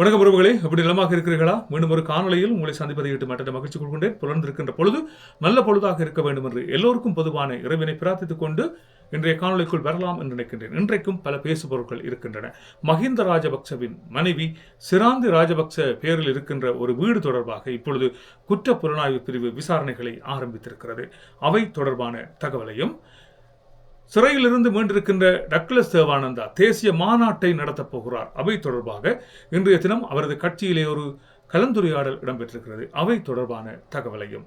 வணக்கம் உறவுகளே. எப்படி நலமாக இருக்கிறீர்களா? மீண்டும் ஒரு காணொளியில் உங்களை சந்திப்பதை இட்டு மற்ற மகிழ்ச்சி கொள்கின்றேன். புலர்ந்திருக்கின்ற பொழுது நல்ல பொழுதாக இருக்க வேண்டும் என்று எல்லோருக்கும் பொதுவான இறைவனை பிரார்த்தித்துக் கொண்டு இன்றைய காணொலிக்குள் வரலாம் என்று நினைக்கின்றேன். இன்றைக்கும் பல பேசுபொருட்கள் இருக்கின்றன. மஹிந்த ராஜபக்சவின் மனைவி சிராந்தி ராஜபக்ச பெயரில் இருக்கின்ற ஒரு வீடு தொடர்பாக இப்பொழுது குற்ற புலனாய்வு பிரிவு விசாரணைகளை ஆரம்பித்திருக்கிறது. அவை தொடர்பான தகவலையும் சிறையிலிருந்து மீண்டிருக்கின்ற டக்ளஸ் தேவானந்தா தேசிய மாநாட்டை நடத்தப் போகிறார். அவை தொடர்பாக இன்றைய தினம் அவரது கட்சியிலே ஒரு கலந்துரையாடல் இடம்பெற்றிருக்கிறது. அவை தொடர்பான தகவலையும்.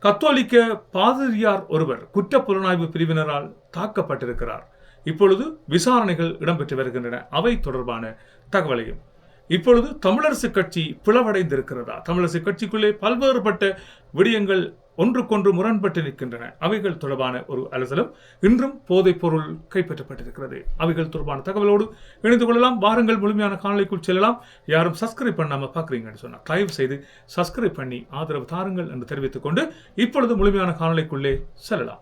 கத்தோலிக்க பாதிரியார் ஒருவர் குற்ற புலனாய்வு பிரிவினரால் தாக்கப்பட்டிருக்கிறார். இப்பொழுது விசாரணைகள் இடம்பெற்று வருகின்றன. அவை தொடர்பான தகவலையும். இப்பொழுது தமிழரசு கட்சி பிளவடைந்திருக்கிறதா? தமிழரசு கட்சிக்குள்ளே பல்வேறுபட்ட விடயங்கள் ஒன்றுக்கொன்று முரண்பட்டு நிற்கின்றன. அவைகள் தொடர்பான ஒரு அலசலும் இன்றும் போதைப் பொருள் கைப்பற்றப்பட்டிருக்கிறது. அவைகள் தொடர்பான தகவலோடு இணைந்து கொள்ளலாம். வாருங்கள் முழுமையான காணொலிக்குள் செல்லலாம். யாரும் சப்ஸ்கிரைப் பண்ணாம பார்க்குறீங்கன்னு சொன்னா தயவு செய்து சப்ஸ்கிரைப் பண்ணி ஆதரவு தாருங்கள் என்று தெரிவித்துக் கொண்டு இப்பொழுது முழுமையான காணொலிக்குள்ளே செல்லலாம்.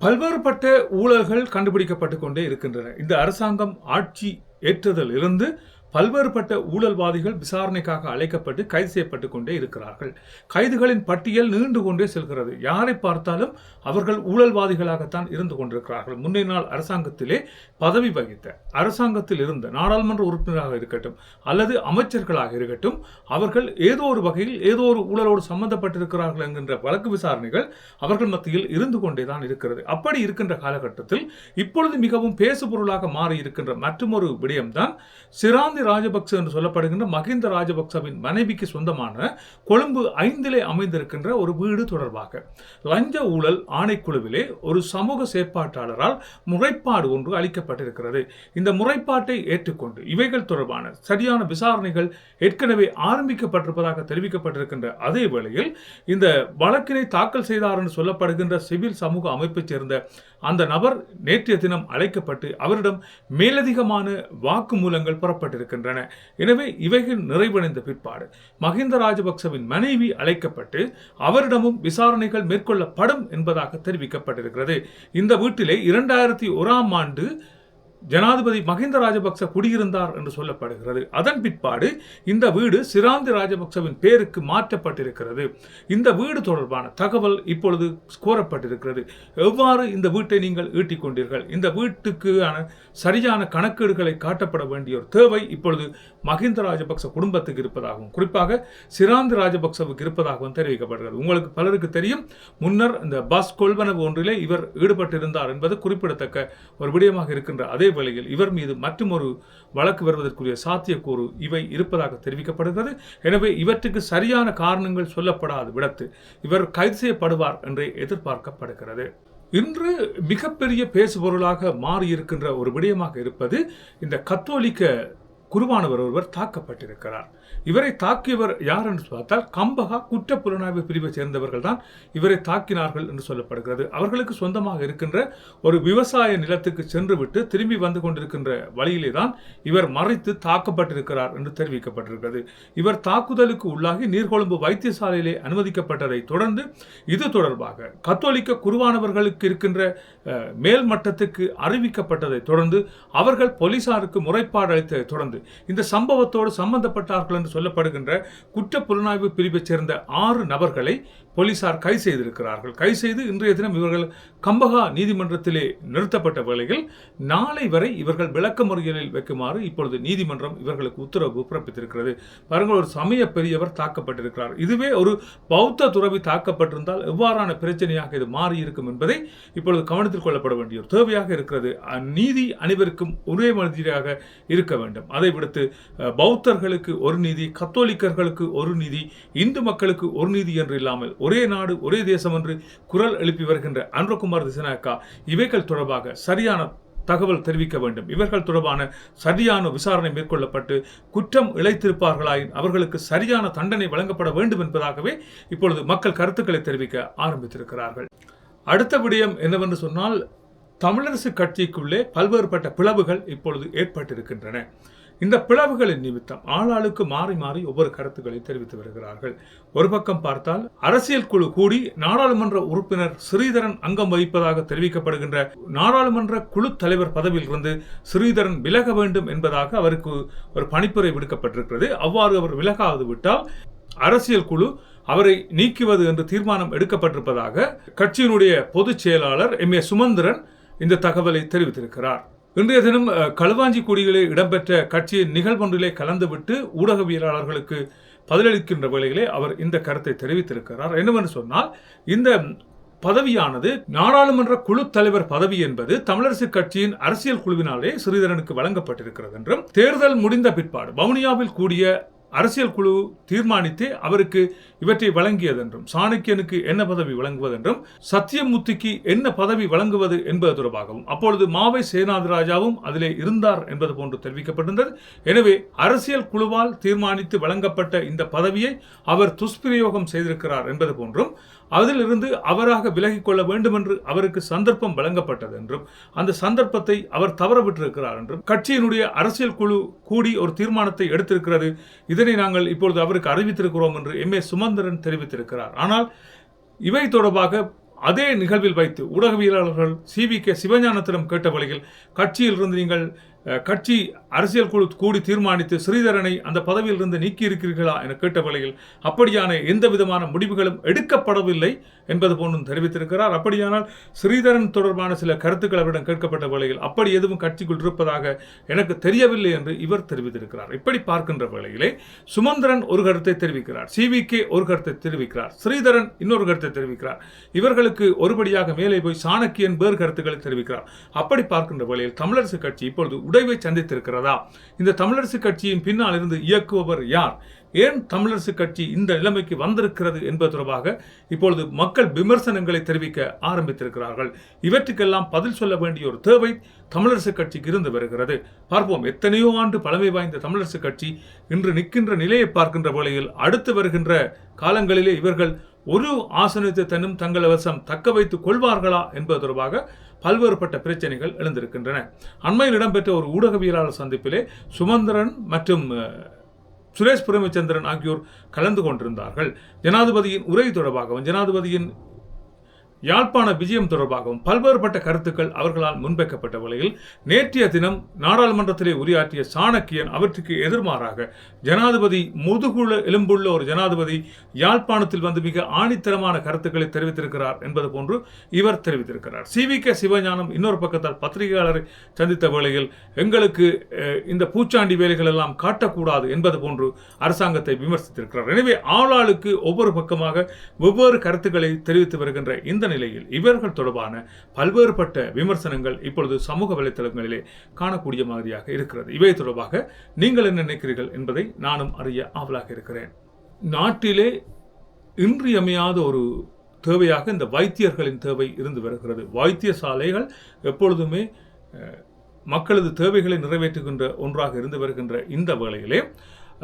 பல்வேறுபட்ட ஊழல்கள் கண்டுபிடிக்கப்பட்டு கொண்டே இருக்கின்றன. இந்த அரசாங்கம் ஆட்சி ஏற்றதில் இருந்து பல்வேறுபட்ட ஊழல்வாதிகள் விசாரணைக்காக அழைக்கப்பட்டு கைது செய்யப்பட்டு கொண்டே இருக்கிறார்கள். கைதுகளின் பட்டியல் நீண்டு கொண்டே செல்கிறது. யாரை பார்த்தாலும் அவர்கள் ஊழல்வாதிகளாகத்தான் இருந்து கொண்டிருக்கிறார்கள். முன்னைய நாள் அரசாங்கத்திலே பதவி வகித்த அரசாங்கத்தில் இருந்த நாடாளுமன்ற உறுப்பினராக இருக்கட்டும் அல்லது அமைச்சர்களாக இருக்கட்டும் அவர்கள் ஏதோ ஒரு வகையில் ஏதோ ஒரு ஊழலோடு சம்பந்தப்பட்டிருக்கிறார்கள் என்கின்ற வழக்கு விசாரணைகள் அவர்கள் மத்தியில் இருந்து கொண்டே தான் இருக்கிறது. அப்படி இருக்கின்ற காலகட்டத்தில் இப்பொழுது மிகவும் பேசுபொருளாக மாறி இருக்கின்ற மற்றொரு விடயம்தான் சிராந்தி ராஜபக்ச என்று சொல்லப்படுகின்ற மகிந்த ராஜபக்சவின் மனைவிக்கு சொந்தமான கொழும்பு ஐந்திலே அமைந்திருக்கின்ற ஒரு வீடு தொடர்பாக. லஞ்ச ஊழல் ஆணைக்குழுவிலே ஒரு சமூக செயற்பாட்டாளரால் முறைப்பாடு ஒன்று அளிக்கப்பட்டிருக்கிறது. இந்த முறைப்பாட்டை ஏற்றுக்கொண்டு இவைகள் தொடர்பான சரியான விசாரணைகள் ஏற்கனவே ஆரம்பிக்கப்பட்டிருப்பதாக தெரிவிக்கப்பட்டிருக்கின்ற அதே வேளையில் இந்த வழக்கினை தாக்கல் செய்தார் என்று சொல்லப்படுகின்ற சிவில் சமூக அமைப்பைச் சேர்ந்த அந்த நபர் நேற்றைய தினம் அழைக்கப்பட்டு அவரிடம் மேலதிகமான வாக்குமூலங்கள் புறப்பட்டிருக்கிறது. இருக்கின்றன. எனவே இவைகள் நிறைவடைந்த பிற்பாடு மஹிந்த ராஜபக்சவின் மனைவி அழைக்கப்பட்டு அவரிடமும் விசாரணைகள் மேற்கொள்ளப்படும் என்பதாக தெரிவிக்கப்பட்டிருக்கிறது. இந்த வீட்டிலே இரண்டாயிரத்தி ஓராம் ஆண்டு ஜனாதிபதி மஹிந்த ராஜபக்ச குடியிருந்தார் என்று சொல்லப்படுகிறது. அதன் பிற்பாடு இந்த வீடு சிராந்தி ராஜபக்சவின் பேருக்கு மாற்றப்பட்டிருக்கிறது. இந்த வீடு தொடர்பான தகவல் இப்பொழுது கோரப்பட்டிருக்கிறது. எவ்வாறு இந்த வீட்டை நீங்கள் ஈட்டிக் கொண்டீர்கள் இந்த வீட்டுக்கான சரியான கணக்கீடுகளை காட்டப்பட வேண்டிய ஒரு தேவை இப்பொழுது மஹிந்த ராஜபக்ச குடும்பத்துக்கு இருப்பதாகவும் குறிப்பாக சிராந்தி ராஜபக்சவுக்கு இருப்பதாகவும் தெரிவிக்கப்படுகிறது. உங்களுக்கு பலருக்கு தெரியும் முன்னர் இந்த பஸ் கொள்வனவு ஒன்றிலே இவர் ஈடுபட்டிருந்தார் என்பது குறிப்பிடத்தக்க ஒரு விடயமாக இருக்கின்ற அதே வழியில் இவர் மீது மற்றொரு வழக்கு வருவதற்குரிய சாத்தியக்கூறு இவை இருப்பதாக தெரிவிக்கப்படுகிறது. எனவே இவற்றுக்கு சரியான காரணங்கள் சொல்லப்படாத விடத்து இவர் கைது செய்யப்படுவார் என்றே எதிர்பார்க்கப்படுகிறது. இன்று மிகப்பெரிய பேசுபொருளாக மாறியிருக்கின்ற ஒரு விடயமாக இருப்பது இந்த கத்தோலிக்க குருவானவர் ஒருவர் தாக்கப்பட்டிருக்கிறார். இவரை தாக்கியவர் யார் என்று பார்த்தால் கம்பகா குற்ற புலனாய்வு பிரிவை சேர்ந்தவர்கள் தான் இவரை தாக்கினார்கள் என்று சொல்லப்படுகிறது. அவர்களுக்கு சொந்தமாக இருக்கின்ற ஒரு விவசாய நிலத்துக்கு சென்று விட்டு திரும்பி வந்து கொண்டிருக்கின்ற வழியிலே தான் இவர் மறைத்து தாக்கப்பட்டிருக்கிறார் என்று தெரிவிக்கப்பட்டிருக்கிறது. இவர் தாக்குதலுக்கு உள்ளாகி நீர்கொழும்பு வைத்தியசாலையிலே அனுமதிக்கப்பட்டதை தொடர்ந்து இது தொடர்பாக கத்தோலிக்க குருவானவர்களுக்கு இருக்கின்ற மேல் மட்டத்துக்கு அறிவிக்கப்பட்டதை தொடர்ந்து அவர்கள் போலீசாருக்கு முறைப்பாடு அளித்ததை தொடர்ந்து இந்த சம்பவத்தோடு சம்பந்தப்பட்டார்கள் என்று சொல்லப்படுகின்ற குற்ற புலனாய்வு பிரிவைச் சேர்ந்த ஆறு நபர்களை போலீசார் கைது செய்திருக்கிறார்கள். கைது செய்து இன்றைய தினம் இவர்கள் கம்பகா நீதிமன்றத்திலே நிறுத்தப்பட்ட வேளையில் நாளை வரை இவர்கள் விளக்க முறைகளில் வைக்குமாறு இப்பொழுது நீதிமன்றம் இவர்களுக்கு உத்தரவு பிறப்பித்திருக்கிறது. பாருங்கள் ஒரு சமய பெரியவர் தாக்கப்பட்டிருக்கிறார். இதுவே ஒரு பௌத்த துறவி தாக்கப்பட்டிருந்தால் எவ்வாறான பிரச்சனையாக இது மாறி இருக்கும் என்பதை இப்பொழுது கவனத்தில் கொள்ளப்பட வேண்டிய ஒரு தேவையாக இருக்கிறது. நீதி அனைவருக்கும் ஒரே மனிதியாக இருக்க வேண்டும். அதை விடுத்து பௌத்தர்களுக்கு ஒரு நீதி கத்தோலிக்கர்களுக்கு ஒரு நீதி இந்து மக்களுக்கு ஒரு நீதி என்று இல்லாமல் ஒரே நாடு ஒரே தேசம் என்று குரல் எழுப்பி வருகின்ற அன்பகுமார் திசனாக்கா இவைகள் தொடர்பாக சரியான தகவல் தெரிவிக்க வேண்டும். இவர்கள் தொடர்பான சரியான விசாரணை மேற்கொள்ளப்பட்டு குற்றம் இழைத்திருப்பார்களாயின் அவர்களுக்கு சரியான தண்டனை வழங்கப்பட வேண்டும் என்பதாகவே இப்பொழுது மக்கள் கருத்துக்களை தெரிவிக்க ஆரம்பித்திருக்கிறார்கள். அடுத்த விடயம் என்னவென்று சொன்னால் தமிழரசு கட்சிக்குள்ளே பல்வேறுபட்ட பிளவுகள் இப்பொழுது ஏற்பட்டிருக்கின்றன. இந்த பிளவுகளின் நிமித்தம் ஆளாளுக்கு மாறி மாறி ஒவ்வொரு கருத்துக்களை தெரிவித்து வருகிறார்கள். ஒரு பக்கம் பார்த்தால் அரசியல் குழு கூடி நாடாளுமன்ற உறுப்பினர் ஸ்ரீதரன் அங்கம் வகிப்பதாக தெரிவிக்கப்படுகின்ற நாடாளுமன்ற குழு தலைவர் பதவியில் இருந்து ஸ்ரீதரன் விலக வேண்டும் என்பதாக அவருக்கு ஒரு பணிப்புரை விடுக்கப்பட்டிருக்கிறது. அவ்வாறு அவர் விலகாது விட்டால் அரசியல் குழு அவரை நீக்குவது என்று தீர்மானம் எடுக்கப்பட்டிருப்பதாக கட்சியினுடைய பொதுச் செயலாளர் எம் ஏ சுமந்திரன் இந்த தகவலை தெரிவித்திருக்கிறார். இன்றைய தினம் அஹ், களுவாஞ்சிக்குடியிலே இடம்பெற்ற கட்சியின் நிகழ்வொன்றிலே கலந்துவிட்டு ஊடகவியலாளர்களுக்கு பதிலளிக்கின்ற வேளையிலே அவர் இந்த கருத்தை தெரிவித்திருக்கிறார். என்னவென்று சொன்னால் இந்த பதவியானது நாடாளுமன்ற குழு தலைவர் பதவி என்பது தமிழரசு கட்சியின் அரசியல் குழுவினாலே ஸ்ரீதரனுக்கு வழங்கப்பட்டிருக்கிறது என்றும் தேர்தல் முடிந்த பிற்பாடு வவுனியாவில் கூடிய அரசியல் குழு தீர்மானித்து அவருக்கு இவற்றை வழங்கியதென்றும் சாணக்கியனுக்கு என்ன பதவி வழங்குவதென்றும் சத்தியமூர்த்திக்கு என்ன பதவி வழங்குவது என்பது தொடர்பாகவும் அப்பொழுது மாவை சேனாதிராஜாவும் அதிலே இருந்தார் என்பது போன்று தெரிவிக்கப்பட்டிருந்தது. எனவே அரசியல் குழுவால் தீர்மானித்து வழங்கப்பட்ட இந்த பதவியை அவர் துஷ்பிரயோகம் செய்திருக்கிறார் என்பது போன்றும் அதிலிருந்து அவராக விலகிக்கொள்ள வேண்டும் என்று அவருக்கு சந்தர்ப்பம் வழங்கப்பட்டது என்றும் அந்த சந்தர்ப்பத்தை அவர் தவறவிட்டிருக்கிறார் என்றும் கட்சியினுடைய அரசியல் குழு கூடி ஒரு தீர்மானத்தை எடுத்திருக்கிறது. இதனை நாங்கள் இப்பொழுது அவருக்கு அறிவித்திருக்கிறோம் என்று எம் ஏ சுமந்திரன் தெரிவித்திருக்கிறார். ஆனால் இவை தொடர்பாக அதே நிகழ்வில் வைத்து ஊடகவியலாளர்கள் சி வி கே சிவஞானத்திடம் கேட்ட வழியில் கட்சியிலிருந்து நீங்கள் கட்சி அரசியல் குழு கூடி தீர்மானித்து ஸ்ரீதரனை அந்த பதவியிலிருந்து நீக்கி இருக்கிறீர்களா என கேட்ட வேளையில் அப்படியான எந்த விதமான முடிவுகளும் எடுக்கப்படவில்லை என்பது போன்றும் தெரிவித்திருக்கிறார். அப்படியானால் ஸ்ரீதரன் தொடர்பான சில கருத்துக்கள் அவரிடம் கேட்கப்பட்ட வேளையில் அப்படி எதுவும் கட்சிக்குள் இருப்பதாக எனக்கு தெரியவில்லை என்று இவர் தெரிவித்திருக்கிறார். இப்படி பார்க்கின்ற வேளையிலே சுமந்திரன் ஒரு கருத்தை தெரிவிக்கிறார். சி ஒரு கருத்தை தெரிவிக்கிறார். ஸ்ரீதரன் இன்னொரு கருத்தை தெரிவிக்கிறார். இவர்களுக்கு ஒருபடியாக மேலே போய் சாணக்கியன் வேறு கருத்துக்களை தெரிவிக்கிறார். அப்படி பார்க்கின்ற வேளையில் தமிழரசு கட்சி இப்பொழுது உடைவை சந்தித்திருக்கிறதா? இந்த தமிழரசு கட்சியின் பின்னால் இருந்து இயக்குபவர் யார்? ஏன் தமிழரசு கட்சி இந்த நிலைமைக்கு வந்திருக்கிறது என்பது தொடர்பாக இப்பொழுது மக்கள் விமர்சனங்களை தெரிவிக்க ஆரம்பித்திருக்கிறார்கள். இவற்றுக்கெல்லாம் பதில் சொல்ல வேண்டிய ஒரு தேவை தமிழரசு கட்சிக்கு இருந்து வருகிறது. பார்ப்போம் எத்தனையோ ஆண்டு பழமை வாய்ந்த தமிழரசு கட்சி இன்று நிற்கின்ற நிலையை பார்க்கின்ற வேளையில் அடுத்து வருகின்ற காலங்களிலே இவர்கள் ஒரு ஆசனத்தை தன்னும் தங்கள் வசம் தக்க வைத்துக் கொள்வார்களா என்பது தொடர்பாக பல்வேறுபட்ட பிரச்சனைகள் எழுந்திருக்கின்றன. அண்மையில் இடம்பெற்ற ஒரு ஊடகவியலாளர் சந்திப்பிலே சுமந்திரன் மற்றும் அஹ், சுரேஷ் பிரேமச்சந்திரன் ஆகியோர் கலந்து கொண்டிருந்தார்கள். ஜனாதிபதியின் உரை தொடர்பாகவும் ஜனாதிபதியின் யாழ்ப்பாண விஜயம் தொடர்பாகவும் பல்வேறுபட்ட கருத்துக்கள் அவர்களால் முன்வைக்கப்பட்ட வேளையில் நேற்றைய தினம் நாடாளுமன்றத்திலே உரையாற்றிய சாணக்கியன் அவற்றுக்கு எதிர்மாறாக ஜனாதிபதி முதுகுல எலும்புள்ள ஒரு ஜனாதிபதி யாழ்ப்பாணத்தில் வந்து மிக ஆணித்தரமான கருத்துக்களை தெரிவித்திருக்கிறார் என்பது போன்று இவர் தெரிவித்திருக்கிறார். சி வி கே சிவஞானம் இன்னொரு பக்கத்தால் பத்திரிகையாளரை சந்தித்த வேளையில் எங்களுக்கு இந்த பூச்சாண்டி வேலைகள் எல்லாம் காட்டக்கூடாது என்பது போன்று அரசாங்கத்தை விமர்சித்திருக்கிறார். எனவே ஆளாளுக்கு ஒவ்வொரு பக்கமாக வெவ்வேறு கருத்துக்களை தெரிவித்து வருகின்ற இந்த நிலையில் இவர்கள் தொடர்பான பல்வேறுபட்ட விமர்சனங்கள் இப்பொழுது சமூக வலைத்தளங்களிலே காணக்கூடிய மாதிரியாக இருக்கிறது. இவை தொடர்பாக நீங்கள் என்ன நினைக்கிறீர்கள் என்பதை நானும் அறிய ஆவலாக இருக்கிறேன். நாட்டிலே இன்றியமையாத ஒரு தேவையாக இந்த வைத்தியர்களின் தேவை இருந்து வருகிறது. வைத்தியசாலைகள் எப்பொழுதுமே மக்களது தேவைகளை நிறைவேற்றுகின்ற ஒன்றாக இருந்து வருகின்ற இந்த வேளையிலே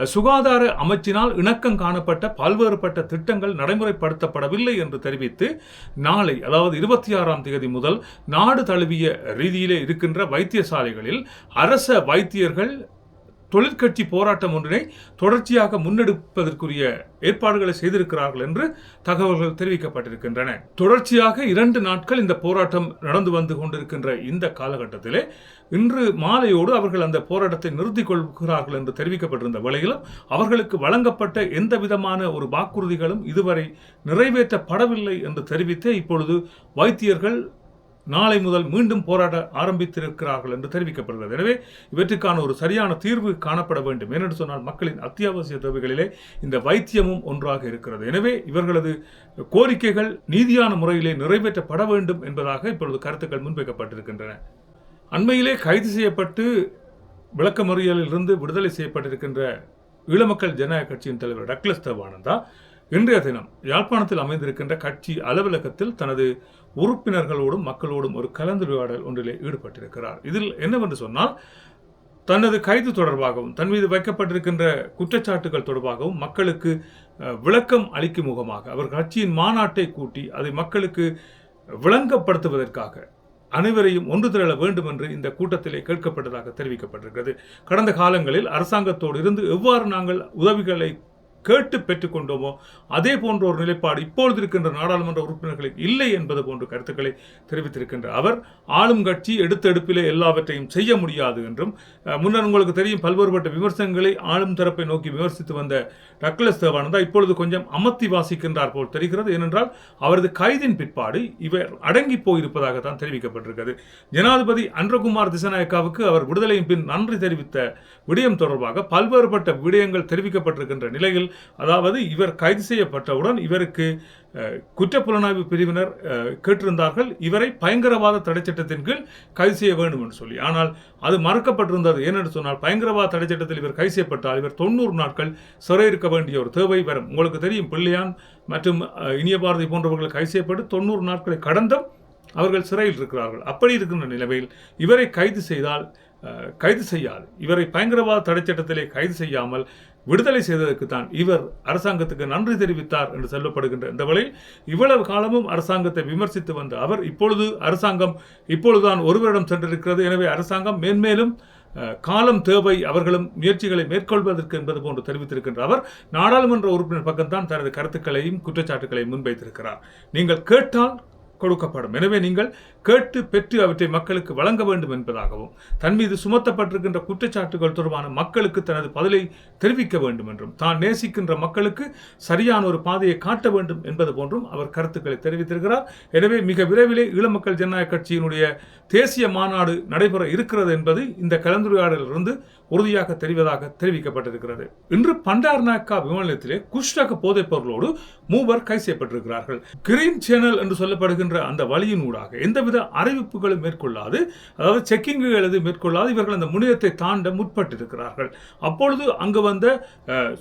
சுகாதார அமைச்சினால் இணக்கம் காணப்பட்ட பல்வேறுபட்ட திட்டங்கள் நடைமுறைப்படுத்தப்படவில்லை என்று தெரிவித்து நாளை அதாவது இருபத்தி ஆறாம் தேதி முதல் நாடு தழுவிய ரீதியிலே இருக்கின்ற வைத்தியசாலைகளில் அரச வைத்தியர்கள் தொழிற்கட்சி போராட்டம் ஒன்றினை தொடர்ச்சியாக முன்னெடுப்பதற்குரிய ஏற்பாடுகளை செய்திருக்கிறார்கள் என்று தகவல்கள் தெரிவிக்கப்பட்டிருக்கின்றன. தொடர்ச்சியாக இரண்டு நாட்கள் இந்த போராட்டம் நடந்து வந்து கொண்டிருக்கின்ற இந்த காலகட்டத்திலே இன்று மாலையோடு அவர்கள் அந்த போராட்டத்தை நிறுத்திக் கொள்கிறார்கள் என்று தெரிவிக்கப்பட்டிருந்த வேளையிலும் அவர்களுக்கு வழங்கப்பட்ட எந்த விதமான ஒரு வாக்குறுதிகளும் இதுவரை நிறைவேற்றப்படவில்லை என்று தெரிவித்தே இப்பொழுது வைத்தியர்கள் நாளை முதல் மீண்டும் போராட ஆரம்பித்திருக்கிறார்கள் என்று தெரிவிக்கப்படுகிறது. எனவே இவற்றுக்கான ஒரு சரியான தீர்வு காணப்பட வேண்டும். ஏனென்று சொன்னால் மக்களின் அத்தியாவசிய தேவைகளிலே இந்த வைத்தியமும் ஒன்றாக இருக்கிறது. எனவே இவர்களது கோரிக்கைகள் நீதியான முறையிலே நிறைவேற்றப்பட வேண்டும் என்பதாக இப்பொழுது கருத்துக்கள் முன்வைக்கப்பட்டிருக்கின்றன. அண்மையிலே கைது செய்யப்பட்டு விளக்கமறியலிலிருந்து விடுதலை செய்யப்பட்டிருக்கின்ற ஈழமக்கள் ஜனநாயக கட்சியின் தலைவர் டக்ளஸ் தேவானந்தா இன்றைய தினம் யாழ்ப்பாணத்தில் அமைந்திருக்கின்ற கட்சி அலுவலகத்தில் தனது உறுப்பினர்களோடும் மக்களோடும் ஒரு கலந்துரையாடல் ஒன்றிலே ஈடுபட்டிருக்கிறார். இதில் என்னவென்று சொன்னால் தனது கைது தொடர்பாகவும் தன் மீது வைக்கப்பட்டிருக்கின்ற குற்றச்சாட்டுகள் தொடர்பாகவும் மக்களுக்கு விளக்கம் அளிக்கும் முகமாக அவர் கட்சியின் மாநாட்டை கூட்டி அதை மக்களுக்கு விளங்கப்படுத்துவதற்காக அனைவரையும் ஒன்று திரள வேண்டும் என்று இந்த கூட்டத்திலே கேட்கப்பட்டதாக தெரிவிக்கப்பட்டிருக்கிறது. கடந்த காலங்களில் அரசாங்கத்தோடு இருந்து எவ்வாறு நாங்கள் உதவிகளை கேட்டு பெற்றுக்கொண்டோமோ அதே போன்ற ஒரு நிலைப்பாடு இப்பொழுது இருக்கின்ற நாடாளுமன்ற உறுப்பினர்களுக்கு இல்லை என்பது போன்ற கருத்துக்களை தெரிவித்திருக்கின்ற அவர் ஆளும் கட்சி எடுத்த எடுப்பிலே எல்லாவற்றையும் செய்ய முடியாது என்றும் முன்னர் உங்களுக்கு தெரியும் பல்வேறுபட்ட விமர்சனங்களை ஆளும் தரப்பை நோக்கி விமர்சித்து வந்த டக்லஸ் தேவானந்தா இப்பொழுது கொஞ்சம் அமர்த்தி வாசிக்கின்றார் போல் தெரிகிறது. ஏனென்றால் அவரது கைதின் பிற்பாடு இவர் அடங்கி போயிருப்பதாகத்தான் தெரிவிக்கப்பட்டிருக்கிறது. ஜனாதிபதி அன்றகுமார் திசநாயக்காவுக்கு அவர் விடுதலையின் பின் நன்றி தெரிவித்த விடயம் தொடர்பாக பல்வேறுபட்ட விடயங்கள் தெரிவிக்கப்பட்டிருக்கின்ற நிலையில் அதாவது இவர் கைது செய்யப்பட்டவுடன் இவருக்கு குற்றப்புலனாய்வு பிரிவினர் கேட்டிருந்தார்கள். இவரை பயங்கரவாத தடை சட்டத்தின் கீழ் கைது செய்ய வேண்டும் என்று சொல்லி. ஆனால் அது மறுக்கப்பட்டிருந்தது. ஏனென்று சொன்னால் பயங்கரவாத தடை சட்டத்தில் இவர் கைது செய்யப்பட்டால் இவர் தொண்ணூறு நாட்கள் சிறை இருக்க வேண்டிய ஒரு தேவை வரும். உங்களுக்கு தெரியும் பிள்ளையான் மற்றும் இனிய பாரதி போன்றவர்கள் கைது செய்யப்பட்டு தொண்ணூறு நாட்களை கடந்தும் அவர்கள் சிறையில் இருக்கிறார்கள். அப்படி இருக்கின்ற நிலைமையில் இவரை கைது செய்தால் கைது செய்யாது. இவரை பயங்கரவாத தடை சட்டத்திலே கைது செய்யாமல் விடுதலை செய்ததற்கு தான் இவர் அரசாங்கத்துக்கு நன்றி தெரிவித்தார் என்று சொல்லப்படுகின்ற இந்த வழியில் இவ்வளவு காலமும் அரசாங்கத்தை விமர்சித்து வந்த அவர் இப்பொழுது அரசாங்கம் இப்பொழுதுதான் ஒருவரிடம் சென்றிருக்கிறது. எனவே அரசாங்கம் மேன்மேலும் காலம் தேவை அவர்களும் முயற்சிகளை மேற்கொள்வதற்கு என்பது போன்று தெரிவித்திருக்கின்ற அவர் நாடாளுமன்ற உறுப்பினர் பக்கம்தான் தனது கருத்துக்களையும் குற்றச்சாட்டுகளையும் முன்வைத்திருக்கிறார். நீங்கள் கேட்டால் கொடுக்கப்படும். எனவே நீங்கள் கேட்டு பெற்று அவற்றை மக்களுக்கு வழங்க வேண்டும் என்பதாகவும் தன் மீது சுமத்தப்பட்டிருக்கின்ற குற்றச்சாட்டுகள் தொடர்பான மக்களுக்கு தனது பதிலை தெரிவிக்க வேண்டும் என்றும் தான் நேசிக்கின்ற மக்களுக்கு சரியான ஒரு பாதையை காட்ட வேண்டும் என்பது போன்றும் அவர் கருத்துக்களை தெரிவித்திருக்கிறார். எனவே மிக விரைவிலே ஈழமக்கள் ஜனநாயக கட்சியினுடைய தேசிய மாநாடு நடைபெற இருக்கிறது என்பது இந்த கலந்துரையாடலிலிருந்து உறுதியாக தெரிவதாக தெரிவிக்கப்பட்டிருக்கிறது. இன்று பண்டார்நாயக்கா விமான நிலையத்திலே குஷ்டக போதைப் பொருளோடு மூவர் கை செய்யப்பட்டிருக்கிறார்கள். கிரீன் சேனல் என்று சொல்லப்படுகின்ற அந்த வழியின் ஊடாக எந்த எந்தவித அறிவிப்புகளும் மேற்கொள்ளாது அதாவது செக்கிங்குகள் எதுவும் மேற்கொள்ளாது இவர்கள் அந்த முனையத்தை தாண்ட முற்பட்டிருக்கிறார்கள். அப்பொழுது அங்கு வந்த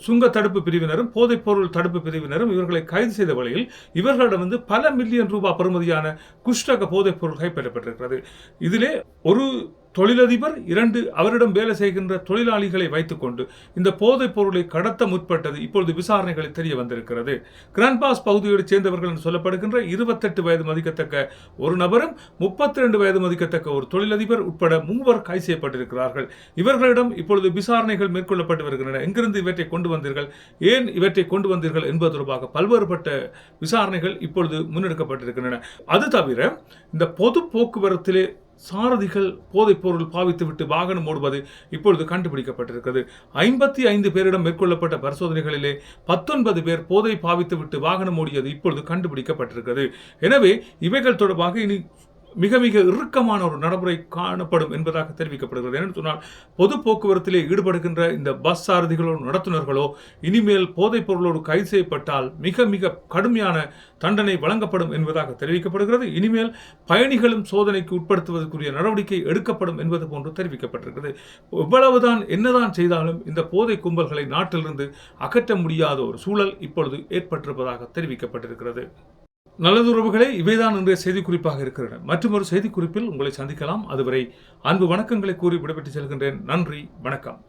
சுங்க தடுப்பு பிரிவினரும் போதைப்பொருள் தடுப்பு பிரிவினரும் இவர்களை கைது செய்த வழியில் இவர்களிடம் வந்து பல மில்லியன் ரூபாய் பெறுமதியான குஷ்டக போதைப் பொருள் கைப்பற்றப்பட்டிருக்கிறது. இதிலே ஒரு தொழிலதிபர் இரண்டு அவரிடம் வேலை செய்கின்ற தொழிலாளிகளை வைத்துக்கொண்டு இந்த போதைப் பொருளை கடத்த முற்பட்டது. இப்பொழுது விசாரணைகளில் தெரிய வந்திருக்கிறது. கிராண்ட்பாஸ் பகுதியோடு சேர்ந்தவர்கள் என்று சொல்லப்படுகின்ற இருபத்தெட்டு வயது மதிக்கத்தக்க ஒரு நபரும் முப்பத்தி ரெண்டு வயது மதிக்கத்தக்க ஒரு தொழிலதிபர் உட்பட மூவர் கைது செய்யப்பட்டிருக்கிறார்கள். இவர்களிடம் இப்பொழுது விசாரணைகள் மேற்கொள்ளப்பட்டு வருகின்றன. எங்கிருந்து இவற்றை கொண்டு வந்தீர்கள்? ஏன் இவற்றை கொண்டு வந்தீர்கள் என்பது தொடர்பாக பல்வேறுபட்ட விசாரணைகள் இப்பொழுது முன்னெடுக்கப்பட்டிருக்கின்றன. அது தவிர இந்த பொது போக்குவரத்திலே சாரதிகள் போதைப்பொருள் பாவித்துவிட்டு வாகனம் ஓடுவது இப்பொழுது கண்டுபிடிக்கப்பட்டிருக்கிறது. ஐம்பத்தி ஐந்து பேரிடம் மேற்கொள்ளப்பட்ட பரிசோதனைகளிலே பத்தொன்பது பேர் போதை பாவித்துவிட்டு வாகனம் ஓடியது இப்பொழுது கண்டுபிடிக்கப்பட்டிருக்கிறது. எனவே இவைகள் தொடர்பாக இனி மிக மிக இறுக்கமான ஒரு நடைமுறை காணப்படும் என்பதாக தெரிவிக்கப்படுகிறது. என்று சொன்னால் பொது போக்குவரத்திலே ஈடுபடுகின்ற இந்த பஸ் சாரதிகளோ நடத்துனர்களோ இனிமேல் போதைப் பொருளோடு கைது செய்யப்பட்டால் மிக மிக கடுமையான தண்டனை வழங்கப்படும் என்பதாக தெரிவிக்கப்படுகிறது. இனிமேல் பயணிகளும் சோதனைக்கு உட்படுத்துவதற்குரிய நடவடிக்கை எடுக்கப்படும் என்பது போன்று தெரிவிக்கப்பட்டிருக்கிறது. எவ்வளவுதான் என்னதான் செய்தாலும் இந்த போதை கும்பல்களை நாட்டிலிருந்து அகற்ற முடியாத ஒரு சூழல் இப்பொழுது ஏற்பட்டிருப்பதாக தெரிவிக்கப்பட்டிருக்கிறது. நல்லது உறவுகளே இவைதான் இன்றைய செய்திக்குறிப்பாக இருக்கிறது மற்றும் ஒரு செய்திக்குறிப்பில் உங்களை சந்திக்கலாம். அதுவரை அன்பு வணக்கங்களை கூறி விடைபெற்று செல்கின்றேன். நன்றி வணக்கம்.